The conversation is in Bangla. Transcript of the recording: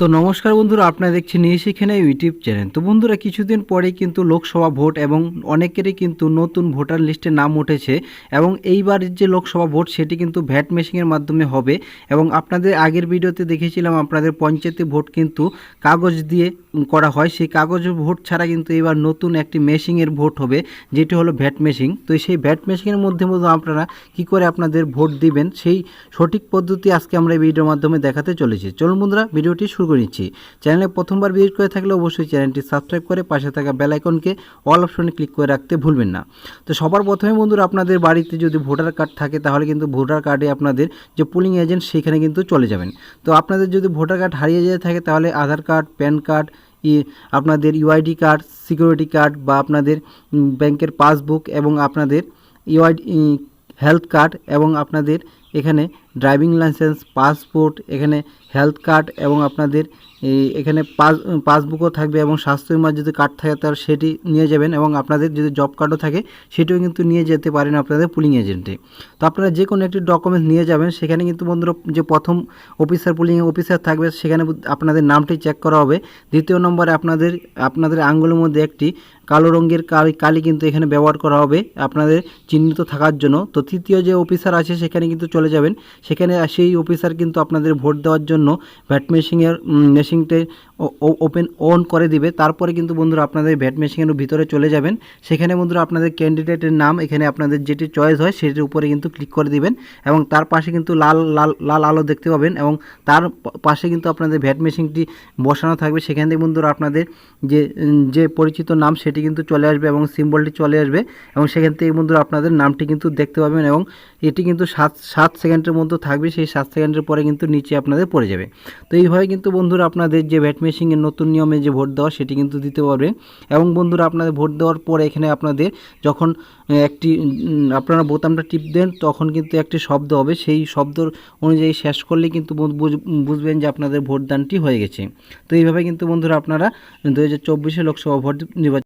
তো নমস্কার বন্ধুরা, আপনারা দেখছেন সেখানে ইউটিউব চ্যানেল। তো বন্ধুরা, কিছুদিন পরে কিন্তু লোকসভা ভোট এবং অনেকেরই কিন্তু নতুন ভোটার লিস্টে নাম উঠেছে এবং এইবার যে লোকসভা ভোট, সেটি কিন্তু ভ্যাট মেশিংয়ের মাধ্যমে হবে। এবং আপনাদের আগের ভিডিওতে দেখেছিলাম, আপনাদের পঞ্চায়েতে ভোট কিন্তু কাগজ দিয়ে করা হয়, সেই কাগজ ভোট ছাড়া কিন্তু এবার নতুন একটি মেশিনের ভোট হবে, যেটি হলো ভ্যাট মেশিন। তো সেই ভ্যাট মেশিনের মধ্যে মধ্যে আপনারা কি করে আপনাদের ভোট দিবেন, সেই সঠিক পদ্ধতি আজকে আমরা এই ভিডিওর মাধ্যমে দেখাতে চলেছি। চলুন বন্ধুরা, ভিডিওটি শুরু করে নিচ্ছি। চ্যানেলে প্রথমবার ভিজিট করে থাকলে অবশ্যই চ্যানেলটি সাবস্ক্রাইব করে পাশে থাকা বেল আইকনকে অল অপশনে ক্লিক করে রাখতে ভুলবেন না। তো সবার প্রথমে বন্ধুরা, আপনাদের বাড়িতে যদি ভোটার কার্ড থাকে, তাহলে কিন্তু ভোটার কার্ডে আপনাদের যে পুলিং এজেন্ট, সেখানে কিন্তু চলে যাবেন। তো আপনাদের যদি ভোটার কার্ড হারিয়ে যেয়ে থাকে, তাহলে আধার কার্ড, প্যান কার্ড আপনাদের ইউআইডি কার্ড সিকিউরিটি কার্ড বা আপনাদের ব্যাংকের পাসবুক এবং আপনাদের ইউআইডি হেলথ কার্ড এবং আপনাদের এখানে ড্রাইভিং লাইসেন্স পাসপোর্ট এখানে হেলথ কার্ড এবং আপনাদের এখানে পাস পাসবুকও থাকবে এবং স্বাস্থ্য বিমার যদি কার্ড থাকে তার সেটি নিয়ে যাবেন এবং আপনাদের যদি জব কার্ডও থাকে সেটিও কিন্তু নিয়ে যেতে পারেন আপনাদের পুলিং এজেন্টে তো আপনারা যে কোনো একটি ডকুমেন্ট নিয়ে যাবেন, সেখানে কিন্তু বন্ধুরা যে প্রথম অফিসার পুলিং অফিসার থাকবে সেখানে আপনাদের নামটি চেক করা হবে। দ্বিতীয় নম্বরে আপনাদের আপনাদের আঙ্গুলের মধ্যে একটি কালো রঙের কালি কালি কিন্তু এখানে ব্যবহার করা হবে আপনাদের চিহ্নিত থাকার জন্য। তো তৃতীয় যে অফিসার আছে সেখানে কিন্তু যাবেন। সেখানে সেই অফিসার কিন্তু আপনাদের ভোট দেওয়ার জন্য ভ্যাট মেশিনের মেশিনটে ওপেন অন করে দিবে। তারপরে কিন্তু বন্ধুরা আপনাদের ভ্যাট মেশিনের ভিতরে চলে যাবেন। সেখানে বন্ধুরা আপনাদের ক্যান্ডিডেটের নাম, এখানে আপনাদের যেটি চয়েস হয়, সেটির উপরে কিন্তু ক্লিক করে দিবেন। এবং তার পাশে কিন্তু লাল লাল লাল আলো দেখতে পাবেন। এবং তার পাশে কিন্তু আপনাদের ভ্যাট মেশিনটি বসানো থাকবে। সেখান থেকে বন্ধুরা আপনাদের যে যে পরিচিত নাম, সেটি কিন্তু চলে আসবে এবং সিম্বলটি চলে আসবে। এবং সেখান থেকে বন্ধুরা আপনাদের নামটি কিন্তু দেখতে পাবেন এবং এটি কিন্তু সাত সাত সেকেন্ডের মধ্যে থাকবে। সেই সাত সেকেন্ডের পরে কিন্তু নিচে আপনাদের পড়ে যাবে। তো এইভাবে কিন্তু বন্ধুরা আপনাদের যে ভ্যাট মেশিনের নতুন নিয়মে যে ভোট দেওয়া সেটি কিন্তু দিতে পারবে। এবং বন্ধুরা, আপনাদের ভোট দেওয়ার পরে এখানে আপনাদের যখন একটি আপনারা বোতামটা টিপ দেন, তখন কিন্তু একটি শব্দ হবে। সেই শব্দ অনুযায়ী শেষ করলে কিন্তু বুঝ- বুঝ- বুঝবেন যে আপনাদের ভোটদানটি হয়ে গেছে। তো এইভাবে কিন্তু বন্ধুরা, আপনারা দু হাজার লোকসভা ভোট নির্বাচন